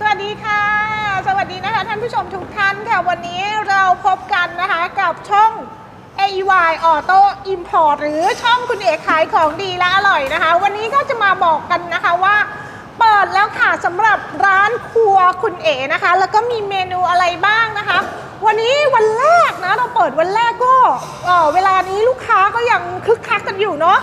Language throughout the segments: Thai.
สวัสดีค่ะ สวัสดีนะคะท่านผู้ชมทุกท่านค่ะ วันนี้เราพบกันนะคะกับช่อง AY Auto Import หรือช่องคุณเอกขายของดีและอร่อยนะคะ วันนี้ก็จะมาบอกกันนะคะว่า เปิดแล้วค่ะสำหรับร้านครัวคุณเอนะคะ แล้วก็มีเมนูอะไรบ้างนะคะ วันนี้วันแรกนะเราเปิดวันแรกก็เออเวลานี้ลูกค้าก็ยังคึกคักกันอยู่เนาะ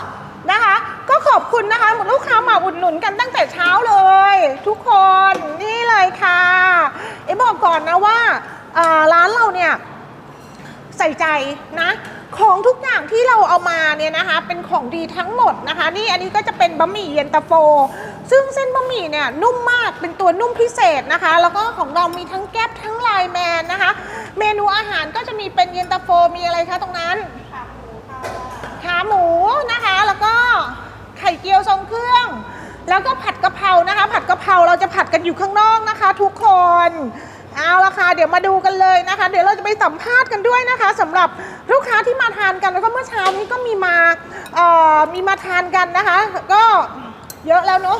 นะคะ ก็ขอบคุณนะคะหมดลูกค้ามาอุดหนุนกันตั้งแต่เช้าเลย ทุกคนนี่เลยค่ะเอะบอกก่อนนะว่าเอ่อร้านเราเนี่ยใส่ใจนะของทุกอย่างที่เราเอามาเนี่ยนะคะเป็นของดีทั้งหมดนะคะ นี่อันนี้ก็จะเป็นบะหมี่เย็นตาโฟ ซึ่งเส้นบะหมี่เนี่ยนุ่มมากเป็นตัวนุ่มพิเศษนะคะ แล้วก็ของเรามีทั้งแก๊บทั้งไลน์แมนนะคะ เมนูอาหารก็จะมีเป็นเย็นตาโฟมีอะไรคะตรงนั้นขาหมูนะคะแล้วก็ไข่เจียวทรงเครื่อง แล้วก็ผัดกะเพรานะคะ ผัดกะเพราเราจะผัดกันอยู่ข้างนอกนะคะ ทุกคนเอาละค่ะเดี๋ยวมาดูกันเลยนะคะ เดี๋ยวเราจะไปสัมภาษณ์กันด้วยนะคะสำหรับลูกค้าที่มาทานกันแล้วก็เมื่อเช้านี้ก็มีมาเอ่อมีมาทานกันนะคะ ก็เยอะแล้วเนาะ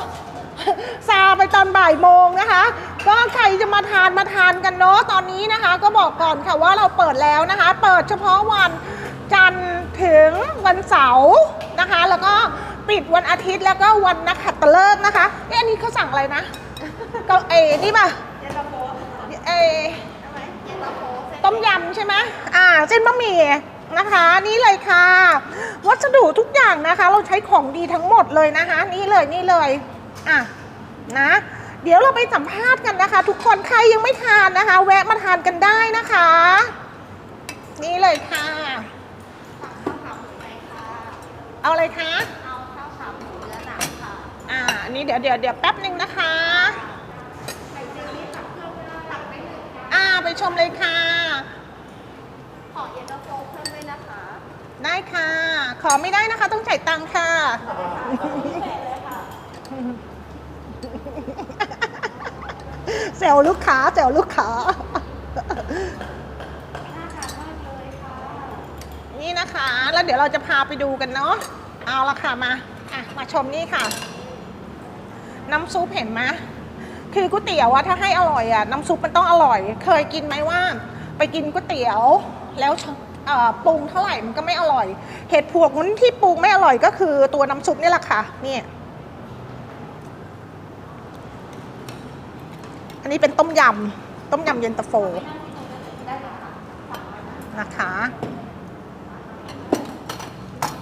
ซาไปตอนบ่ายโมงนะคะ ก็ใครจะมาทานมาทานกันเนาะตอนนี้นะคะ ก็บอกก่อนค่ะว่าเราเปิดแล้วนะคะ เปิดเฉพาะวันจันทร์ถึงวันเสาร์นะคะ แล้วก็ ปิดวันอาทิตย์แล้วก็วันนักขัตฤกษ์นะคะเอ๊ะอันนี้เขาสั่งอะไรนะก็เอ้นี่ป่ะเออต้มยำใช่ไหมอ่าเส้นบะหมี่นะคะ นี่เลยค่ะ วัสดุทุกอย่างนะคะ เราใช้ของดีทั้งหมดเลยนะคะ นี่เลยนี่เลยอะนะ เดี๋ยวเราไปสัมภาษณ์กันนะคะ ทุกคนใครยังไม่ทานนะคะ แวะมาทานกันได้นะคะ นี่เลยค่ะเอาอะไรคะ อ่าอันนี้เดี๋ยวเดี๋ยวเดี๋ยวแป๊บหนึ่งนะคะไข่เจียวนี่ตักเพิ่มตักไม่หนึ่งค่ะอ่าไปชมเลยค่ะ ขอเย็นตาโฟเพิ่มด้วยนะคะได้ค่ะ ขอไม่ได้นะคะ ต้องจ่ายตังค่ะ แซวลูกค้าแซวลูกค้า น่าทานมากเลยค่ะนี่นะคะ แล้วเดี๋ยวเราจะพาไปดูกันเนาะ เอาละค่ะมา อะ มาชมนี่ค่ะ น้ำซุปเห็นไหมคือก๋วยเตี๋ยวอะถ้าให้อร่อยอะน้ำซุปมันต้องอร่อย เคยกินไหมว่า ไปกินก๋วยเตี๋ยว แล้วปรุงเท่าไหร่มันก็ไม่อร่อย เหตุผลที่ปรุงไม่อร่อยก็คือตัวน้ำซุปนี่แหละค่ะนี่อันนี้เป็นต้มยำต้มยำเย็นตาโฟนะคะ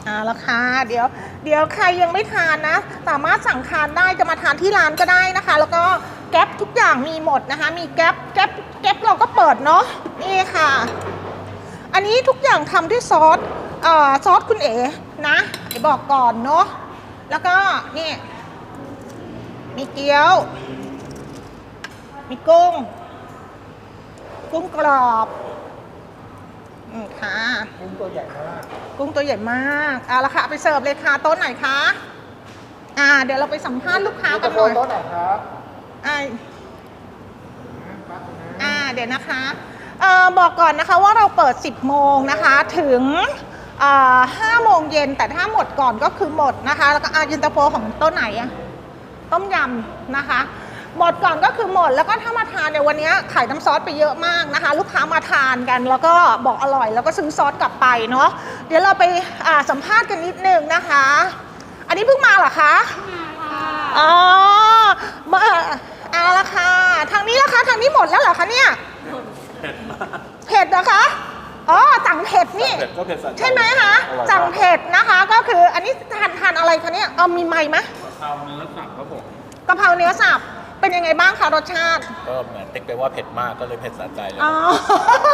เอาละค่ะเดี๋ยวเดี๋ยวใครยังไม่ทานนะ สามารถสั่งทานได้จะมาทานที่ร้านก็ได้นะคะ แล้วก็แก๊ปทุกอย่างมีหมดนะคะ มีแก๊ปแก๊ปแก๊ปเราก็เปิดเนาะนี่ค่ะ อันนี้ทุกอย่างทำด้วยซอสเอ่อซอสคุณเอ๋นะเดี๋ยวบอกก่อนเนาะแล้วก็นี่มีเกี๊ยว มีกุ้ง กุ้งกรอบ อืมค่ะ กุ้งตัวใหญ่มากกุ้งตัวใหญ่มากเอาละค่ะเอาไปเสิร์ฟเลยค่ะโต๊ะไหนคะอ่า เดี๋ยวเราไปสัมภาษณ์ลูกค้ากันหน่อยโต๊ะไหนครับอ่าปั๊บนะอ่าเดี๋ยวนะคะเอ่อบอกก่อนนะคะว่าเราเปิด 10 โมงนะคะถึงอ่า5โมงเย็นแต่ถ้าหมดก่อนก็คือหมดนะคะ แล้วก็อายินตาโฟของโต๊ะไหนอะต้มยำนะคะ หมดก่อนก็คือหมดแล้วก็ถ้ามาทานเนี่ยวันนี้ขายน้ำซอสไปเยอะมากนะคะ ลูกค้ามาทานกัน แล้วก็บอกอร่อย แล้วก็ซื้อซอสกลับไปเนาะเดี๋ยวเราไปอ่าสัมภาษณ์กันนิดนึงนะคะ อันนี้เพิ่งมาเหรอคะอ๋อมาเอาละค่ะทางนี้ละคะทางนี้หมดแล้วเหรอคะเนี่ยเผ็ดเหรอคะอ๋อสั่งเผ็ดนี่เผ็ดก็เผ็ดสะใจใช่ไหมคะอร่อยมากสั่งเผ็ดนะคะ ก็คืออันนี้ทานทานอะไรคะเนี่ยเอามีไม้ไหมเอาเนื้อสับครับผมกะเพราเนื้อสับ เป็นยังไงบ้างคะรสชาติ ก็เหมือนติ๊กไปว่าเผ็ดมากก็เลยเผ็ดสะใจเลยอ๋อ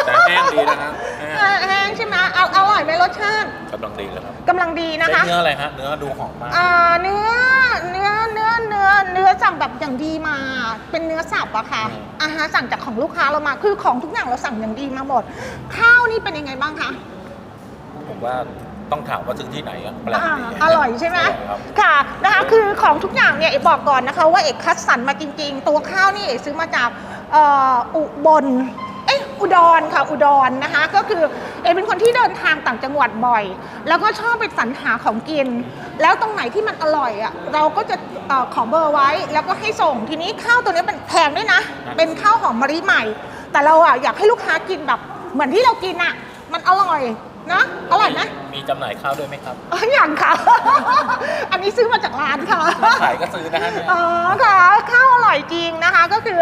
แต่แห้งดีนะครับแห้งแห้งใช่ไหมเอาอร่อยไหมรสชาติกำลังดีเลยครับกำลังดีนะคะใช้เนื้ออะไรฮะเนื้อดูหอมมากอ่าเนื้อเนื้อเนื้อเนื้อเนื้อสั่งแบบอย่างดีมา เป็นเนื้อสับอะค่ะอืมอาหารสั่งจากของลูกค้าเรามาคือของทุกอย่างเราสั่งอย่างดีมาหมด ข้าวนี่เป็นยังไงบ้างคะ ผมว่า ต้องถามว่าซื้อที่ไหนอะแปลกอ่าดีอร่อยใช่ไหมอร่อยครับ ค่ะนะคะคือของทุกอย่างเนี่ยเอกบอกก่อนนะคะว่าเอกคัดสรรมาจริง ๆ ตัวข้าวนี่เอกซื้อมาจากเอ่ออุบลเอ๊ะอุดรค่ะอุดรนะคะก็คือเอเป็นคนที่เดินทางต่างจังหวัดบ่อย แล้วก็ชอบไปสรรหาของกิน แล้วตรงไหนที่มันอร่อยอะเราก็จะเอ่อขอเบอร์ไว้แล้วก็ให้ส่งทีนี้ข้าวตัวนี้เป็นแพงด้วยนะ เป็นข้าวหอมมะลิใหม่ แต่เราอะอยากให้ลูกค้ากินแบบเหมือนที่เรากินอะ มันอร่อย นะอร่อยนะมีจำหน่ายข้าวด้วยไหมครับ อ๋ออย่างค่ะ อันนี้ซื้อมาจากร้านค่ะมาขายก็ซื้อนะฮะเนี่ยอ๋อค่ะข้าวอร่อยจริงนะคะก็คือ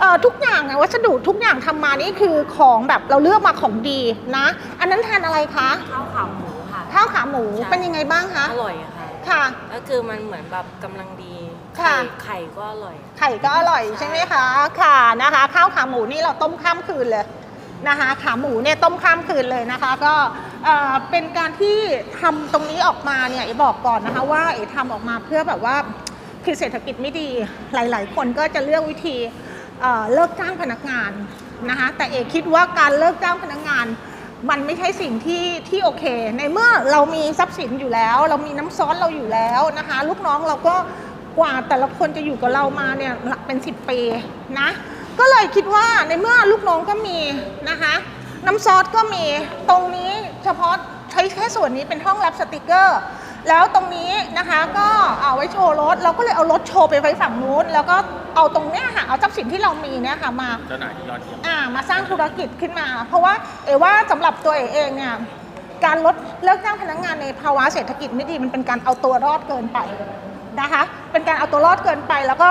เอ่อทุกอย่างอะวัสดุทุกอย่างทำมานี่คือของแบบเราเลือกมาของดีนะ อันนั้นทานอะไรคะ ข้าวขาหมูค่ะ ข้าวขาหมูใช่ เป็นยังไงบ้างคะ อร่อยอะค่ะ ค่ะ ก็คือมันเหมือนแบบกำลังดีค่ะ ไข่ไข่ก็อร่อย ไข่ก็อร่อยใช่ไหมคะ ค่ะนะคะ ข้าวขาหมูนี่เราต้มข้ามคืนเลย นะคะขาหมูเนี่ยต้มข้ามคืนเลยนะคะ ก็เออเป็นการที่ทำตรงนี้ออกมาเนี่ยเอ๋บอกก่อนนะคะ ว่าเอ๋ทำออกมาเพื่อแบบว่าคือเศรษฐกิจไม่ดีหลาย ๆ คนก็จะเลือกวิธีเออเลิกจ้างพนักงานนะคะแต่เอ๋คิดว่าการเลิกจ้างพนักงานมันไม่ใช่สิ่งที่ที่โอเค ในเมื่อเรามีทรัพย์สินอยู่แล้ว เรามีน้ำซอสเราอยู่แล้วนะคะ ลูกน้องเราก็กว่าแต่ละคนจะอยู่กับเรามาเนี่ยหลักเป็น 10 ปีนะ ก็เลยคิดว่าในเมื่อลูกน้องก็มีนะคะ น้ำซอสก็มีตรงนี้เฉพาะใช้แค่ส่วนนี้เป็นห้องแรปสติกเกอร์ แล้วตรงนี้นะคะก็เอาไว้โชว์รถ เราก็เลยเอารถโชว์ไปไว้ฝั่งนู้น แล้วก็เอาตรงเนี้ยค่ะเอาทรัพย์สินที่เรามีเนี่ยค่ะมา เจ้าหน่ายที่ยอดเยี่ยม อ่ามาสร้างธุรกิจขึ้นมา เพราะว่าเอว่าสำหรับตัวเอเองเนี่ยการลดเลิกจ้างพนักงานในภาวะเศรษฐกิจไม่ดีมันเป็นการเอาตัวรอดเกินไปนะคะ เป็นการเอาตัวรอดเกินไป แล้วก็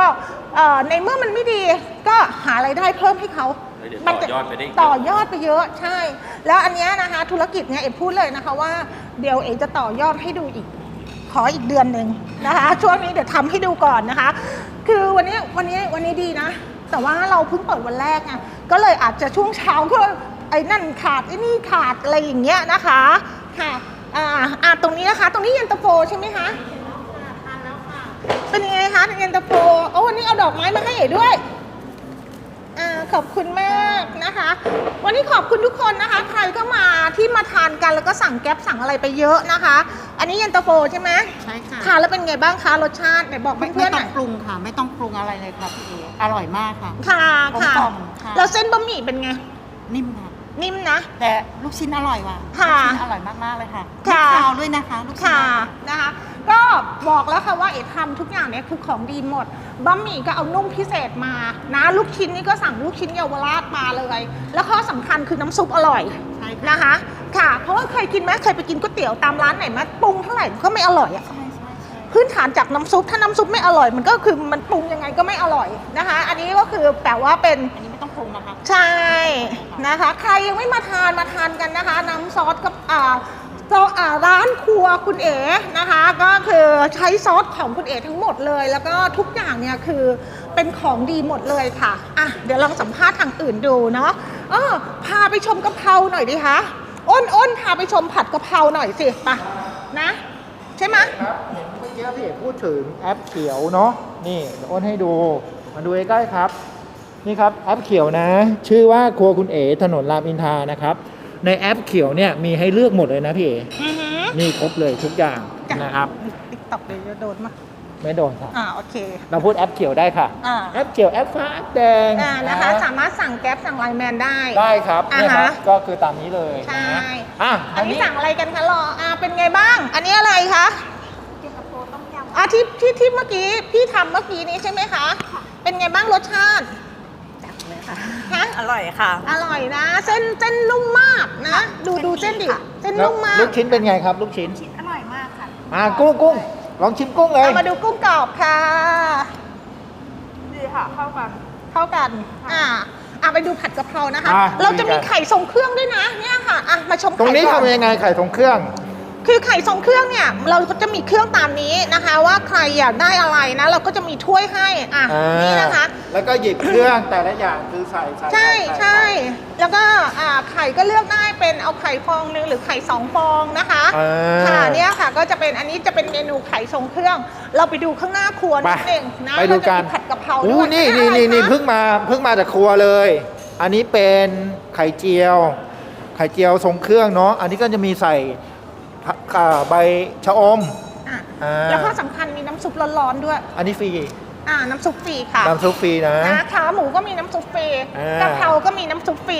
เอ่อในเมื่อมันไม่ดีก็หาไรายได้เพิ่มให้เขาเดี๋ยวมัต่อยอดไปได้อีกต่อยอดไปเยอะใช่ แล้วอันเนี้ยนะคะธุรกิจเนี่ยเอพูดเลยนะคะว่าเดี๋ยวเอจะต่อยอดให้ดูอีก ขออีกเดือนหนึ่งนะคะ ช่วงนี้เดี๋ยวทำให้ดูก่อนนะคะ คือวันนี้วันนี้วันนี้ดีนะ แต่ว่าเราเพิ่งเปิดวันแรกไงก็เลยอาจจะช่วงเช้าก็ไอ้นั่นขาดไอ้นี่ขาดอะไรอย่างเงี้ยนะคะค่ะอ่าอ่าตรงนี้นะคะ ตรงนี้เย็นตาโฟใช่ไหมคะ เป็นยังไงคะเย็นตาโฟโอ้วันนี้เอาดอกไม้มาให้เอ๋ด้วยอ่าขอบคุณมากนะคะ วันนี้ขอบคุณทุกคนนะคะ ใครก็มาที่มาทานกันแล้วก็สั่งแก๊ปสั่งอะไรไปเยอะนะคะ อันนี้เย็นตาโฟใช่ไหมใช่ค่ะทานแล้วเป็นไงบ้างคะรสชาติไหนบอกไม่เพื่ไม่อนๆหต้น่อองยปรุงค่ะ ไม่ต้องปรุงอะไรเลยค่ะพี่เออร่อยมากค่ะค่ะค่ะกลมๆค่ะแล้วเส้นบะหมี่เป็นไง นิ่มค่ะ นิ่มนะ แต่ลูกชิ้นอร่อยว่ะค่ะลูกชิ้นอร่อยมากๆเลยค่ะค่ะ มีข้าวด้วยนะคะ ลูกชิ้นค่ะนะคะ ก็บอกแล้วค่ะว่าเอ๋ทำทุกอย่างเนี่ยคือของดีหมดบะหมี่ก็เอานุ่มพิเศษมานะลูกชิ้นนี่ก็สั่งลูกชิ้นเยาวราชมาเลย แล้วข้อสำคัญคือน้ำซุปอร่อยใช่ค่ะนะคะ ค่ะ เพราะว่าเคยกินไหมเคยไปกินก๋วยเตี๋ยวตามร้านไหนไหมปรุงเท่าไหร่ก็ไม่อร่อยอะใช่ใช่ใช่พื้นฐานจากน้ำซุปถ้าน้ำซุปไม่อร่อยมันก็คือมันปรุงยังไงก็ไม่อร่อยนะคะ อันนี้ก็คือแต่ว่าเป็น อันนี้ไม่ต้องปรุงนะคะ ใช่นะคะ ใครยังไม่มาทานมาทานกันนะคะ น้ำซอสกับอ่า โซอ่าร้านครัวคุณเอ๋นะคะ ก็คือใช้ซอสของคุณเอ๋ทั้งหมดเลย แล้วก็ทุกอย่างเนี่ยคือเป็นของดีหมดเลยค่ะอะเดี๋ยวลองสัมภาษณ์ทางอื่นดูเนาะเออพาไปชมกะเพราหน่อยดิคะอ้นอ้นพาไปชมผัดกะเพราหน่อยสิไปะนะ ใช่ไหมครับเห็นเมื่อกี้พี่เอกพูดถึงแอปเขียวเนาะนี่เดี๋ยวอ้นให้ดูมาดูใกล้ๆครับ นี่ครับแอปเขียวนะ ชื่อว่าครัวคุณเอ๋ถนนรามอินทรานะครับ ในแอปเขียวเนี่ยมีให้เลือกหมดเลยนะพี่เอ๋อือหือมีครบเลยทุกอย่างนะครับ ติ๊กต็อกเลยจะโดนมาไม่โดนครับอ่าโอเค เราพูดแอปเขียวได้ค่ะ อ่าแอปเขียวแอปฟ้าแอปแดงอ่านะคะ สามารถสั่งแก๊ปสั่งไลน์แมนได้ ได้ครับเนี่ยครับอ่าฮะก็คือตามนี้เลยใช่ นะอะอันนี้สั่งอะไรกันคะรออ่าเป็นไงบ้าง อันนี้อะไรคะอ่าที่ที่ที่เมื่อกี้พี่ทำเมื่อกี้นี้ใช่ไหมคะ เป็นไงบ้างรสชาติจัดเลย ค่ะฮะอร่อยค่ะ อร่อยนะเส้นเส้นนุ่มมากนะ ดูดูเส้นดิเส้นแล้วนุ่มมากลูกชิ้นเป็นไงครับ ลูกชิ้น อร่อยมากค่ะอ่ากุ้งกุ้งลองชิมกุ้งเลยเอามาดูกุ้งกรอบค่ะ ดีค่ะเข้ากันเข้ากันอ่าอ่าไปดูผัดกะเพรานะคะอะเราจะมีดีกันไข่ทรงเครื่องด้วยนะเนี่ยค่ะอะมาชมตรงไข่นี้ก่อทำยังไงไข่ทรงเครื่อง คือไข่ทรงเครื่องเนี่ยเราก็จะมีเครื่องตามนี้นะคะ ว่าใครอยากได้อะไรนะ เราก็จะมีถ้วยให้อะอ่านี่นะคะ แล้วก็หยิบเครื่องแต่ละอย่างคือใส่ใส่ใช่ส่ใช่ แล้วก็อ่าไข่ก็เลือกได้เป็นเอาไข่ฟองหนึงหรือไข่สองฟองนะคะอ่าค่ะเนี่ยค่ะก็จะเป็นอันนี้จะเป็นเมนูไข่ทรงเครื่อง เราไปดูข้างหน้าครัวนิดนึงนะไปดูกันเราจะมีผัดกะเพราอู้ด้วยนี่อันี่อะไรนี่นี่คะเพิ่งมาเพิ่งมาจากครัวเลย อันนี้เป็นไข่เจียว ไข่เจียวทรงเครื่องเนาะอันนี้ก็จะมีใส่ผัก อ่าใบชะอม อะอ่า แล้วก็สำคัญมีน้ำซุปร้อนๆด้วย อันนี้ฟรีอ่า น้ำซุปฟรีค่ะน้ำซุปฟรีนะ นะขาหมูก็มีน้ำซุปฟรีอ่ากะเพราก็มีน้ำซุปฟรี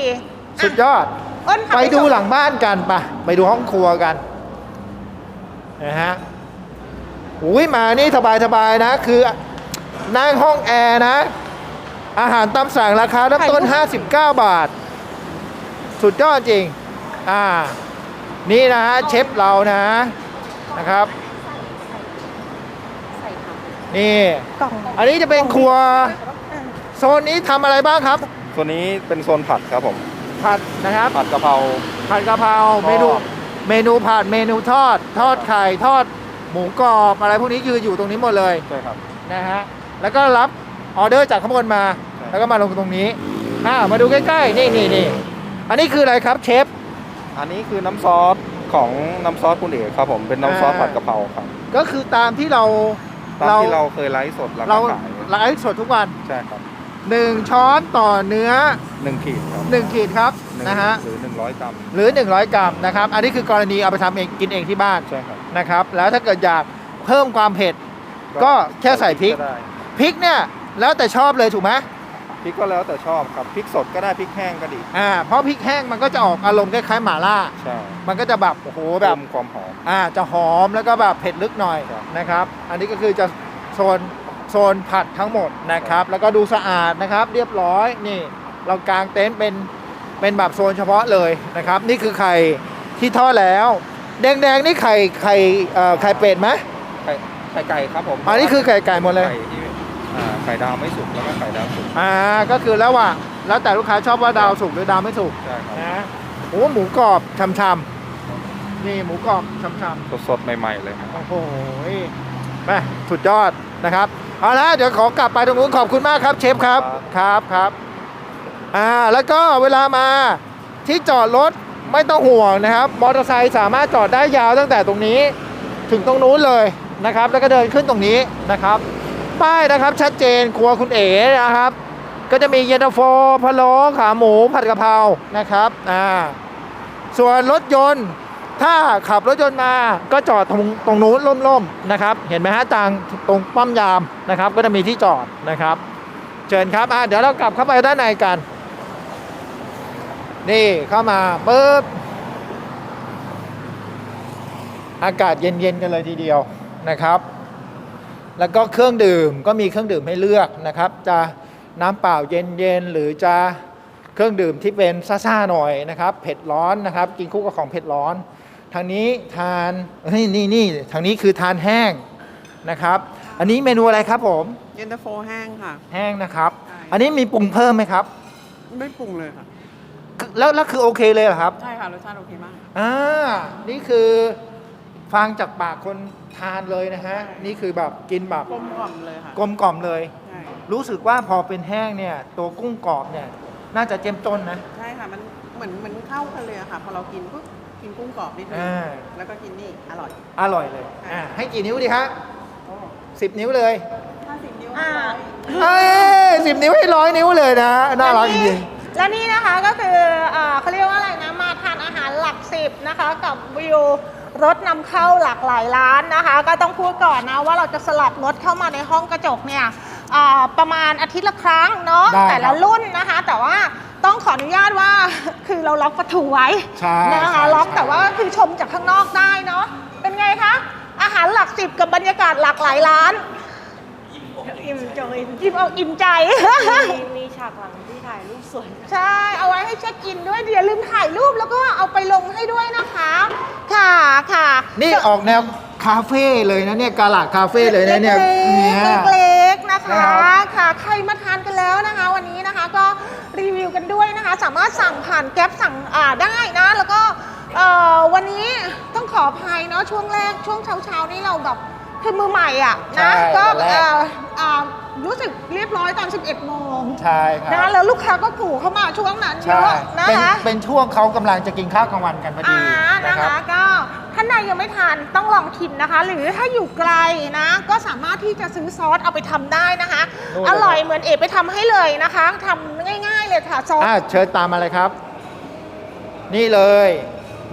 สุดยอดอ้นพาไปดูชมหลังบ้านกันไปะไปดูห้องครัวกันนะฮะอุ้ยมานี่สบายๆนะ คือนั่งห้องแอร์นะ อาหารตามสั่งราคาเริ่มต้น 59 บาท สุดยอดจริง อ่า นี่นะฮะเชฟเรานะนะครับ นี่ กล่องอันนี้จะเป็นครัว โซนนี้ทำอะไรบ้างครับตัวนี้เป็นโซนผัดครับผม ผัดนะครับ ผัดกะเพรา ผัดกะเพราทอด เมนูเมนูผัดเมนูทอด ทอดไข่ทอดหมูกรอบอะไรพวกนี้คืออยู่ตรงนี้หมดเลยใช่ครับ นะฮะแล้วก็รับออเดอร์จากข้างบนมาใช่แล้วก็มาลงตรงนี้อ่ามาดูใกล้ๆนี่นี่นี่อันนี้คืออะไรครับเชฟ อันนี้คือน้ำซอสของน้ำซอสคุณเอกครับผมเป็นน้ำซอสอ่าผัดกะเพราครับก็คือตามที่เราตามที่เราเคยไลฟ์สดราเราคาขายไลฟ์สดทุกวันใช่ครับ1ช้อนต่อเนื้อหนึ่งขีดครับ1ขีดครับหนึ่งนะฮะหรือหนึ่งร้อยกรัมหรือ100กรัมนะครับ อันนี้คือกรณีเอาไปทำเองกินเองที่บ้านใช่ครับนะครับ แล้วถ้าเกิดอยากเพิ่มความเผ็ด ก็แค่ใส่พริกได้พริกเนี่ยแล้วแต่ชอบเลยถูกไหม พริกก็แล้วแต่ชอบครับพริกสดก็ได้พริกแห้งก็ดีอ่าเพราะพริกแห้งมันก็จะออกอารมณ์คล้ายๆหม่าล่า ใช่มันก็จะแบบโอ้โหแบบเพิ่มความหอม อ่าจะหอมแล้วก็แบบเผ็ดลึกหน่อยครับนะครับ อันนี้ก็คือจะโซนโซนผัดทั้งหมดนะครับ แล้วก็ดูสะอาดนะครับ เรียบร้อยนี่ เรากางเต็นท์เป็นเป็นแบบโซนเฉพาะเลยนะครับ นี่คือไข่ที่ทอดแล้ว แดงๆนี่ไข่ไข่เอ่อไข่เป็ดไหมไข่ไข่ไก่ครับผมอันนี้คือไข่ไก่หมดเลย ไข่ที่อ่าไข่ดาวไม่สุกแล้วก็ไข่ดาวสุกอ่าก็คือแล้วว่าแล้วแต่ลูกค้าชอบว่าดาวสุกหรือดาวไม่สุกใช่ครับนะโอ้หมูกรอบช่ำๆนี่หมูกรอบช่ำๆสดๆใหม่ๆเลยครับโอ้โหแม่สุดยอดนะครับเอาละเดี๋ยวขอกลับไปตรงนู้นขอบคุณมากครับเชฟครับครับครับอ่าแล้วก็เวลามาที่จอดรถไม่ต้องห่วงนะครับมอเตอร์ไซค์สามารถจอดได้ยาวตั้งแต่ตรงนี้ ถึงตรงนู้นเลยนะครับ แล้วก็เดินขึ้นตรงนี้นะครับ ป้ายนะครับ ชัดเจนครัวคุณเอ๋นะครับ ก็จะมีเย็นตาโฟพะโล้ขาหมูผัดกะเพรานะครับอ่าส่วนรถยนต์ถ้าขับรถยนต์มาก็จอดตรงตรงนู้นร่มๆนะครับ เห็นไหมฮะจางตรงป้อมยามนะครับ ก็จะมีที่จอดนะครับ เชิญครับอะเดี๋ยวเรากลับเข้าไปด้านในกัน นี่เข้ามาปุ๊บอากาศเย็นๆกันเลยทีเดียวนะครับ แล้วก็เครื่องดื่มก็มีเครื่องดื่มให้เลือกนะครับ จะน้ำเปล่าเย็นๆหรือจะเครื่องดื่มที่เป็นซ่าๆหน่อยนะครับ เผ็ดร้อนนะครับ กินคู่กับของเผ็ดร้อน ทางนี้ทานเฮ้ยนี่นี่ทางนี้คือทานแห้งนะครับ อันนี้เมนูอะไรครับผมเย็นตาโฟแห้งค่ะ แห้งนะครับ ใช่ อันนี้มีปรุงเพิ่มไหมครับ ไม่ปรุงเลยค่ะคือแล้วแล้วคือโอเคเลยเหรอครับ ใช่ค่ะ รสชาติโอเคมาก อ่า นี่คือฟังจากปากคน ทานเลยนะฮะใช่นี่คือแบบกินแบบกลมกล่อมเลยค่ะกลมกล่อมเลย ใช่รู้สึกว่าพอเป็นแห้งเนี่ย ตัวกุ้งกรอบเนี่ย น่าจะเจ้มต้นนะ ใช่ค่ะมันเหมือนเหมือนเข้ากันเลยอะค่ะ พอเรากินปุ๊บกินกุ้งกรอบนิดนึงอ่า แล้วก็กินนี่อร่อยอร่อยเลยอ่าให้กี่นิ้วดีฮะโอ้สิบนิ้วเลยห้าสิบนิ้วอ่า ร้อยเอ้ยสิบนิ้วให้ร้อยนิ้วเลยนะน่ารักจริงและนี่นะคะก็คือเอ่อเขาเรียกว่าอะไรนะ มาทานอาหารหลักสิบนะคะ กับวิว รถนำเข้าหลากหลายร้านนะคะ ก็ต้องพูดก่อนนะว่าเราจะสลับรถเข้ามาในห้องกระจกเนี่ยอ่าประมาณอาทิตย์ละครั้งเนาะได้แต่ละรุ่นนะคะ แต่ว่าต้องขออนุญาตว่าคือเราล็อกประตูไว้ใช่นะคะใช่ล็อกใช่แต่ว่าคือชมจากข้างนอกได้เนาะเป็นไงคะอาหารหลักสิบกับบรรยากาศหลากหลายร้านอิ่มจอยอิ่มอกอิ่มใจมีมีฉากหลังที่ถ่ายรูป สวย ใช่ เอาไว้ให้เช็คอินด้วยอย่าลืมถ่ายรูปแล้วก็เอาไปลงให้ด้วยนะคะ ค่ะค่ะนี่ออกแนวคาเฟ่เลยนะเนี่ยกาลาดคาเฟ่เลยนะเนี่ยเล็เนี่ยกๆเล็กๆนะคะนะครับค่ะใครมาทานกันแล้วนะคะ วันนี้นะคะก็รีวิวกันด้วยนะคะ สามารถสั่งผ่านแก๊ปสั่งอ่าได้นะ แล้วก็เอ่อวันนี้ต้องขออภัยเนาะช่วงแรกช่วงเช้าๆนี่เราแบบคือมือใหม่อะใช่นะก็วันแรกเอ่ออ่ารู้สึกเรียบร้อยตอน 11 โมงใช่ครันะบแล้วลูกค้าก็กู่เข้ามาช่วงนั้นเยใช่อะนะเป็นคะเป็นช่วงเขากำลังจะกินข้าวกลางวันกันพอดีอ่านะนะครัคะบก็ท่านใดยังไม่ทานต้องลองชิมนะคะ หรือถ้าอยู่ไกลนะ ก็สามารถที่จะซื้อซอสเอาไปทำได้นะคะ นู่นเลย อร่อยเหมือนเอกไปทำให้เลยนะคะทำง่าย ๆ เลยค่ะซอส อ่าเชิญตามมาเลยครับ นี่เลย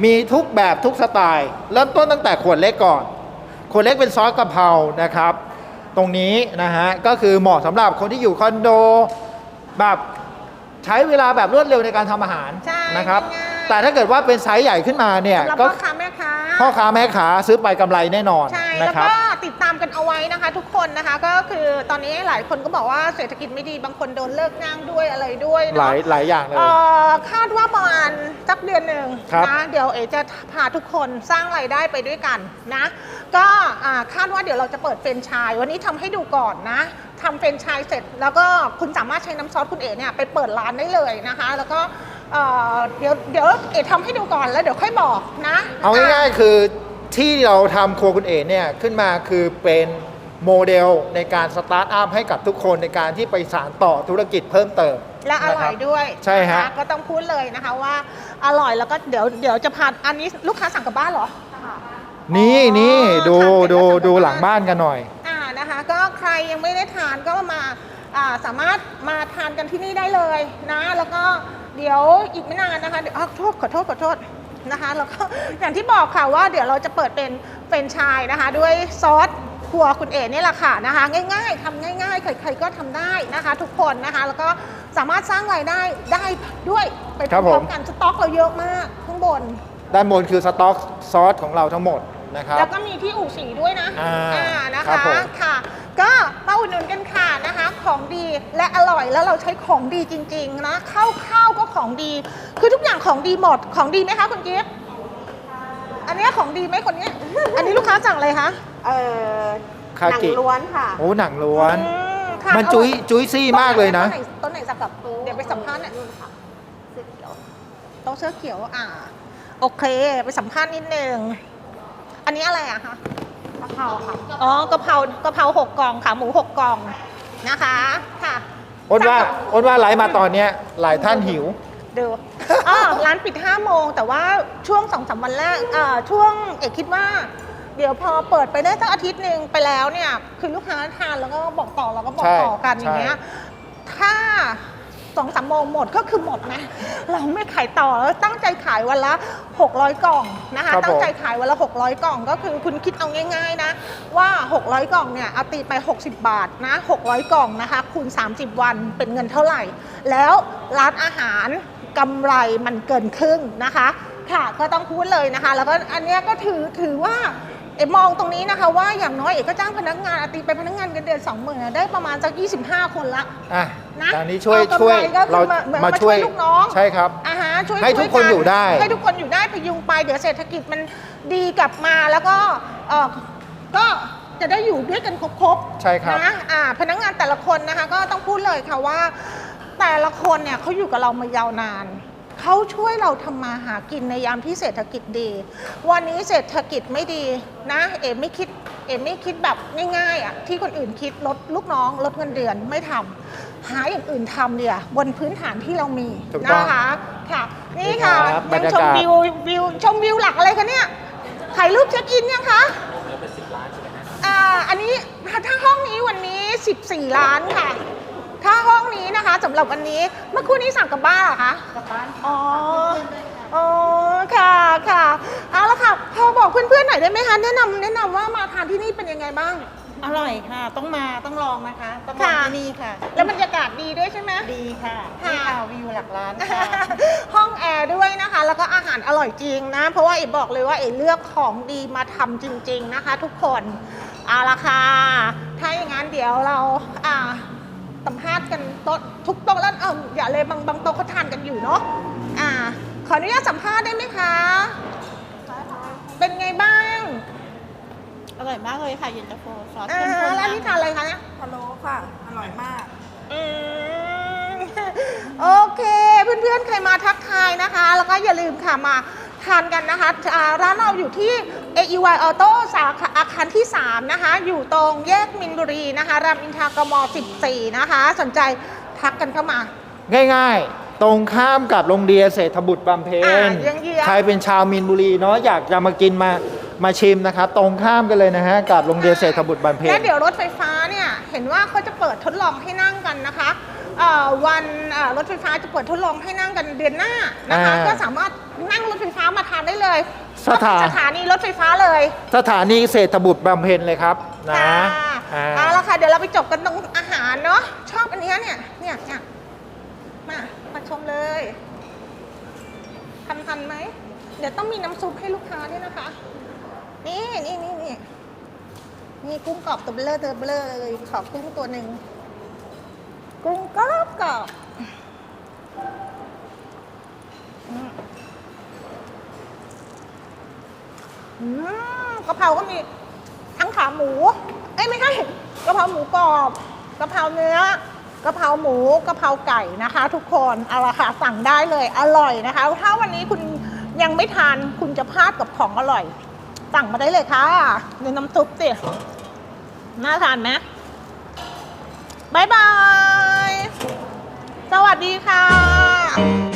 มีทุกแบบทุกสไตล์ เริ่มต้นตั้งแต่ขวดเล็กก่อน ขวดเล็กเป็นซอสกะเพรานะครับ ตรงนี้นะฮะก็คือเหมาะสำหรับคนที่อยู่คอนโดแบบใช้เวลาแบบรวดเร็วในการทำอาหารใช่นะครับ ง่ายแต่ถ้าเกิดว่าเป็นไซส์ใหญ่ขึ้นมาเนี่ยสำหรับก็พ่อค้าแม่ค้าพ่อค้าแม่ค้าซื้อไปกำไรแน่นอนใช่นะแล้วครับ ก็ติดตามกันเอาไว้นะคะ ทุกคนนะคะก็คือตอนนี้หลายคนก็บอกว่าเศรษฐกิจไม่ดีบางคนโดนเลิกจ้างด้วยอะไรด้วยหลาเนาะยหลายอย่างเลย เอ่อคาดว่าประมาณสักเดือนหนึ่งครับนะเดี๋ยวเอจะพาทุกคนสร้างรายได้ไปด้วยกันนะ ก็อ่าคาดว่าเดี๋ยวเราจะเปิดเฟรนไชส์วันนี้ทำให้ดูก่อนนะทำเฟรนไชส์เสร็จ แล้วก็คุณสามารถใช้น้ำซอสคุณเอ๋เนี่ยไปเปิดร้านได้เลยนะคะ แล้วก็เอ่อเดี๋ยวเดี๋ยวเอ๋ทำให้ดูก่อนแล้วเดี๋ยวค่อยบอกนะ เอาง่ายๆคือ ที่เราทำครัวคุณเอ๋เนี่ยขึ้นมาคือเป็นโมเดลในการสตาร์ทอัพให้กับทุกคนในการที่ไปสานต่อธุรกิจเพิ่มเติม และอร่อยนะคบด้วยใช่ฮะนคก็ต้องพูดเลยนะคะว่าอร่อยแล้วก็เดี๋ยวเดี๋ยวจะพาอันนี้ลูกค้าสั่งกลับบ้านเหรอ นี่นี่อ๋อดูทานเสร็จดูแล้วกลับดูบ้านหลังบ้านกันหน่อย อ่านะคะก็ใครยังไม่ได้ทานก็มาอ่าสามารถมาทานกันที่นี่ได้เลยนะ แล้วก็เดี๋ยวอีกไม่นานนะคะเดี๋ยวอ้าวโทษขอโทษขอโทษ นะคะแล้วก็อย่างที่บอกค่ะว่าเดี๋ยวเราจะเปิดเป็นเฟรนไชส์นะคะ ด้วยซอสครัวคุณเอ๋นี่แหละค่ะนะคะ ง่ายๆทำง่ายๆ ใครๆก็ทำได้นะคะ ทุกคนนะคะ แล้วก็สามารถสร้างรายได้ได้ด้วยไปพครับผร้อมมๆกันสต็อกเราเยอะมากข้างบน ด้านบนคือสต็อกซอสของเราทั้งหมดนะครับแล้วก็มีที่อู่สีด้วยนะอ่านะครัคะบผมค่ะ ก็มาอุดหนุนกันค่ะนะคะ ของดีและอร่อยแล้วเราใช้ของดีจริง ๆ นะข้าวข้าวก็ของดี คือทุกอย่างของดีหมด ของดีไหมคะคุณกิฟต์อันเนี้ยของดีไหมคนเนี้ยอันนี้ลูกค้าสั่งอะไรคะเออคาหนังกิ ล้วนค่ะ โอ้หนังล้วน อืมค่ะมันอร่อจุ้ยจุ้ยซี่มากเลยนะ ต้นไหนต้นไหนสักกับเดี๋ยวไปสัมภาษณ์หน่อยโต๊ะเสื้อเขียวอ่า โอเค ไปสัมภาษณ์นิดนึง อันนี้อะไรอะคะ กะเพราค่ะ อ๋อกะเพรากะเพราหกกล่องขาหมูหกกล่องนะคะ ค่ะอ้นว่าอ้นว่าไลฟ์มาตอนเนี้ยหลายท่านหิว ดูอ๋อร้านปิด5โมง แต่ว่าช่วง2อสวันแรกเอ่อช่วงเอกคิดว่า เดี๋ยวพอเปิดไปได้สักอาทิตย์หนึ่งไปแล้วเนี่ย คือลูกค้าทานแล้วก็บอกต่อแล้วก็บอกใช่ต่อกันใช่ อย่างเงี้ย ถ้าสองสามโมงหมดก็คือหมดนะ เราไม่ขายต่อแล้วตั้งใจขายวันละ 600 กล่องนะคะ ครับผม ตั้งใจขายวันละ 600 กล่องก็คือคุณคิดเอาง่าย ๆนะ ว่า 600 กล่องเนี่ยเอาตีไป 60 บาทนะ 600 กล่องนะคะคูณ 30 วันเป็นเงินเท่าไหร่ แล้วร้านอาหาร กำไรมันเกินครึ่งนะคะ ค่ะก็ต้องพูดเลยนะคะ แล้วก็อันเนี้ยก็ถือถือว่าเอ๋มองตรงนี้นะคะว่าอย่างน้อยเอ๋ก็จ้างพนักงานอาตีไปพนักงานกันเดือนสองหมื่นได้ประมาณสัก25 คนละอะนะตอนนี้ช่วยเอากำไรช่วยก็คือเรามาเหมือนมามาช่ช่ววยยลูกน้องใช่ครับอาหารช่วยให้ทุกคนช่วอยู่ได้ให้ทุกคนอยู่ได้พยุงไปเดี๋ยวเศรษฐกิจมันดีกลับมาแล้วก็เออก็จะได้อยู่ด้วยกันครบๆใช่ครับนะอ่าพนักงานแต่ละคนนะคะ ก็ต้องพูดเลยค่ะว่า แต่ละคนเนี่ยเขาอยู่กับเรามายาวนาน เขาช่วยเราทำมาหากินในยามที่เศรษฐกิจดี วันนี้เศรษฐกิจไม่ดีนะ เอ๋ไม่คิดเอ๋ไม่คิดแบบง่ายๆอะที่คนอื่นคิดลดลูกน้องลดเงินเดือนไม่ทำหาอย่างอื่นทำเดียบนพื้นฐานที่เรามีถูกต้องนะคะค่ะ นี่ค่ะนี่ครับบรยังรยาชมกาศ วิววิวชมวิวหลักอะไรคะเนี่ยถ่ายรูปเช็คอินยังคะอ่าอันนี้ถ้าห้องนี้วันนี้ 14 ล้านค่ะ ถ้าห้องนี้นะคะสำหรับวันนี้เมื่อครู่นี้สั่งกลับบ้านเหรอคะ กลับบ้านอ๋อ อ๋อ ค่ะค่ะเอาละค่ะพอบอกเพื่อนๆหน่อยได้ไหมคะ แนะนำแนะนำว่ามาทานที่นี่เป็นยังไงบ้าง อร่อยค่ะ ต้องมาต้องลองนะคะต้องลองค่ะ ที่นี่ค่ะแล้วบรรยากาศดีด้วยใช่ไหม ดีค่ะค่ะ นี่ค่ะวิวหลักล้านค่ะ ห้องแอร์ด้วยนะคะ แล้วก็อาหารอร่อยจริงนะ เพราะว่าเอ๋บอกเลยว่าเอ๋เลือกของดีมาทำจริง ๆนะคะ ทุกคนเอาละค่ะถ้าอย่างนั้นเดี๋ยวเราอ่า สัมภาษณ์กันโต๊ะทุกโต๊ะแล้วเอออย่าเลยบางบางโต๊ะเขาทานกันอยู่เนาะอ่า ขออนุญาตสัมภาษณ์ได้ไหมคะ เป็นไงบ้างอร่อยมากเลยค่ะเย็นตาโฟซอสอ่าเข้มข้นแล้วอันนี่ทานอะไรคะเนี่ยพะโล้ค่ะ อร่อยมาก อืมโอเค เพื่อนๆใครมาทักทายนะคะ แล้วก็อย่าลืมค่ะมาทานกันนะคะอ่าร้านเราอยู่ที่ AEY Auto สาขาอาคารที่ 3 นะคะ อยู่ตรงแยกมินบุรีนะคะรามอินทรากม 14 นะคะ สนใจทักกันเข้ามา ง่ายๆ ตรงข้ามกับโรงเรียนเศรษฐบุตรบำเพ็อ่าญยังเยื้อง ใครเป็นชาวมีนบุรีเนาะอยากจะมากินมามาชิมนะครับ ตรงข้ามกันเลยนะฮะกับโรงเรียนเศรษฐบุตรบำเพ็ญ และเดี๋ยวรถไฟฟ้าเนี่ย เห็นว่าเขาจะเปิดทดลองให้นั่งกันนะคะเอ่อ วันเอ่อรถไฟฟ้าจะเปิดทดลองให้นั่งกันเดือนหน้านะคะอ่าก็สามารถนั่งรถไฟฟ้ามาทานได้เลย สถานสถานีรถไฟฟ้าเลย สถานีเศรษฐบุตรบำเพ็ญเลยครับนะค่ะอ่าเอาละค่ะเดี๋ยวเราไปจบกันตรงอาหารเนาะชอบอันเนี้ยเนี่ยเนี่ยเนี่ยมามาชมเลยทำทนไหมเดี๋ยวต้องมีน้ำซุปให้ลูกค้าด้วยนะคะ นี่นี่นี่นี่นี่กุ้งกรอบตัวเบลอตัวเบลอเลยขอกุ้งตัวหนึ่ง กุ้งกรอบกรอบอืมกะเพราก็มีทั้งขาหมู เอ้ยไม่ใช่กะเพราหมูกรอบกะเพราเนื้อกะเพราหมูกะเพราไก่นะคะ ทุกคนเอาละค่ะสั่งได้เลยอร่อยนะคะ ถ้าวันนี้คุณยังไม่ทานคุณจะพลาดกับของอร่อย สั่งมาได้เลยค่ะในน้ำซุปสิน่าทานไหมบายบาย สวัสดีค่ะ